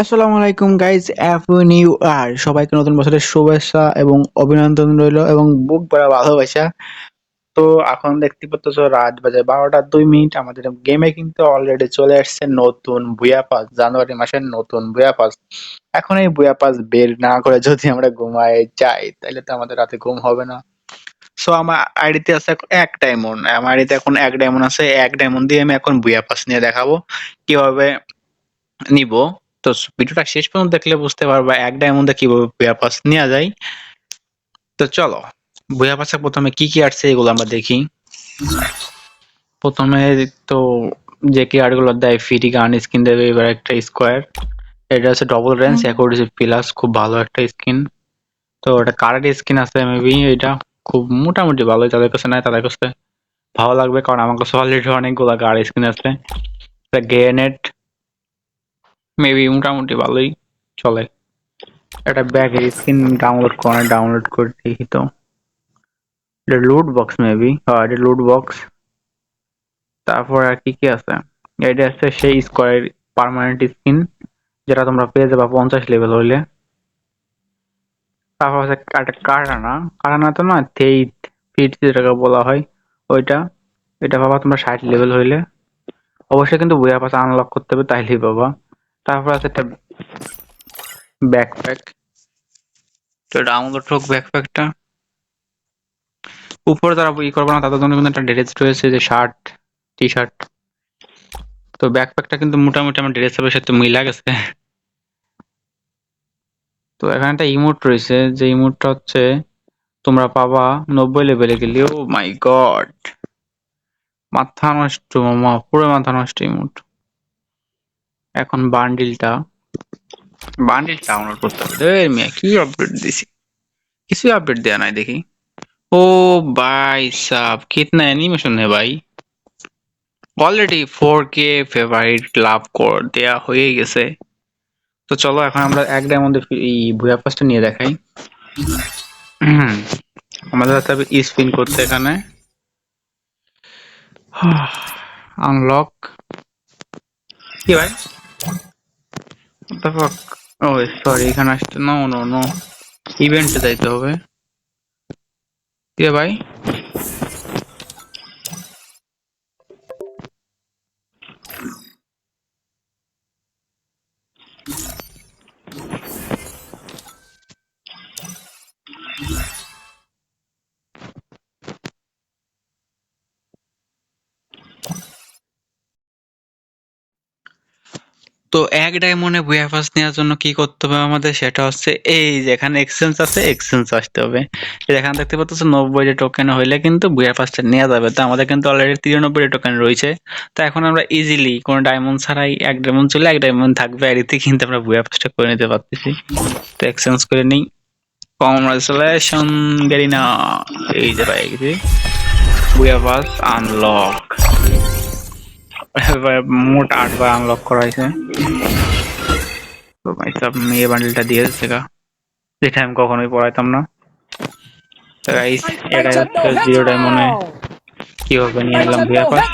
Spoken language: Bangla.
আসসালামু আলাইকুম গাইজ হ্যাপি নিউ ইয়ার সবাইকে নতুন বছরের শুভেচ্ছা এবং অভিনন্দন রইল এবং বুক ভরা ভালোবাসা। তো এখন দেখতে পাচ্ছ রাত বাজে বারোটা দুই মিনিট। আমাদের গেমে কিন্তু অলরেডি চলে আসছে নতুন বুয়া পাস জানুয়ারি মাসের নতুন বুয়া পাস এখন এই বুয়া পাস বের না করে যদি আমরা ঘুমায় যাই তাহলে তো আমাদের রাতে ঘুম হবে না। সো আমার আইডিতে আছে এক ডায়মন্ড আমার আইডিতে এখন এক ডায়মন্ড আছে। এক ডায়মন্ড দিয়ে আমি এখন বুয়া পাস নিয়ে দেখাবো। কীভাবে নিব? তো ভিডিওটা শেষ পর্যন্ত দেখলে বুঝতে পারবা এক ডায়মন্ডে কীভাবে বুয়া পাস নেওয়া যায়। তো চলো বুয়া পাসে প্রথমে কি কি আসছে এগুলো আমরা দেখি। প্রথমে তো যে কি আর্টগুলো দেয় ফ্রি গান স্কিন দেবে এবার একটা স্কোয়ার এটা হচ্ছে ডবল রেঞ্জ অ্যাকোরেসি প্লাস খুব ভালো একটা স্কিন তো এটা কারেন্ট স্কিন আছে মেবি এটা। খুব মোটামুটি ভালোই তাদের কাছে নাই তাদের কাছে ভালো লাগবে কারণ আমার কাছে অলরেডি অনেকগুলো গাড়ি স্কিন আছে। গ্রেনেড মেবি মোটামুটি ভালোই চলে। একটা ব্যাগের স্কিন ডাউনলোড করে ডাউনলোড করে দেখি তো। এটা লুট বক্স মেবি হ্যাঁ এটা লুট বক্স তারপর আর কি কি আছে? এটা আছে সেই স্কোয়ার পার্মানেন্ট স্কিন যেটা তোমরা পেয়ে যাবে পঞ্চাশ লেভেল হইলে। তারপর আছে একটা কারানা কারানা তো না তেইট ফিট যেটাকে বলা হয়, ওইটা। এটা বাবা তোমরা ষাট লেভেল হইলে। অবশ্যই কিন্তু বইয়া পাশে আনলক করতে হবে, তাইলেই বাবা তারপর আছে একটা ব্যাকপ্যাক তো ডাউনলোড হোক ব্যাকপ্যাকটা উপরে তারা ই করবে না, তাদের জন্য কিন্তু একটা ড্রেস রয়েছে যে শার্ট টি শার্ট তো ব্যাকপ্যাকটা কিন্তু মোটামুটি আমার ড্রেসের সাথে মিলা গেছে। তো এখানে একটা ইমোট রয়েছে, যে ইমোটটা হচ্ছে, তোমরা পাবা নব্বই লেভেলে গেলে ও মাই গড মাথা নষ্ট, মামা, পুরো মাথা নষ্ট ইমোট এখন বান্ডিলটা বান্ডিল ডাউনলোড করতে হবে এই মিয়া কি আপডেট দিছি কিছু আপডেট দেয়া নাই দেখি ओ भाई साहब कितना एनिमेशन है भाई already four K favourite love কর দেয়া হয়ে গেছে তো চলো এখন আমরা এক ডায়মন্ডে এই ভুয়া পাসটা নিয়ে দেখাই হুম, আমাদের হাতে হবে স্পিন করতে এখানে আনলক কি ভাই ও সরি এখানে আসতে নো নো নো ইভেন্টে যাইতে হবে কি রে ভাই তো এক ডায়মন্ডে বুয়া পাস নেওয়ার জন্য কি করতে হবে আমাদের? সেটা হচ্ছে এই যেখানে এক্সচেঞ্জ আছে এক্সচেঞ্জ আসতে হবে। এখানে দেখতে পাচ্ছ নব্বইটা টোকেন হইলে কিন্তু বুয়া পাসটা নেওয়া যাবে। তো আমাদের কিন্তু অলরেডি তিরানব্বইটা টোকেন রয়েছে। তো এখন আমরা ইজিলি কোনো ডায়মন্ড ছাড়াই এক ডায়মন্ড চলে, এক ডায়মন্ড থাকবে। আর এতে কিন্তু আমরা বুয়া পাসটা করে নিতে পারতেছি। তো এক্সচেঞ্জ করে নিই। কংগ্রাচুলেশন গেরিনা এই যে পাই গেছি বুয়া পাস আনলক মোট আটবার আনলক করা হয়েছে। তো ভাই সব মেয়ে বান্ডেলটা দিয়ে দিচ্ছে যেটা আমি কখনোই পড়াইতাম না। তো গাইস এটা হচ্ছে জিরো ডায়মন্ডে কীভাবে নিয়ে এলাম ভিয়া পাস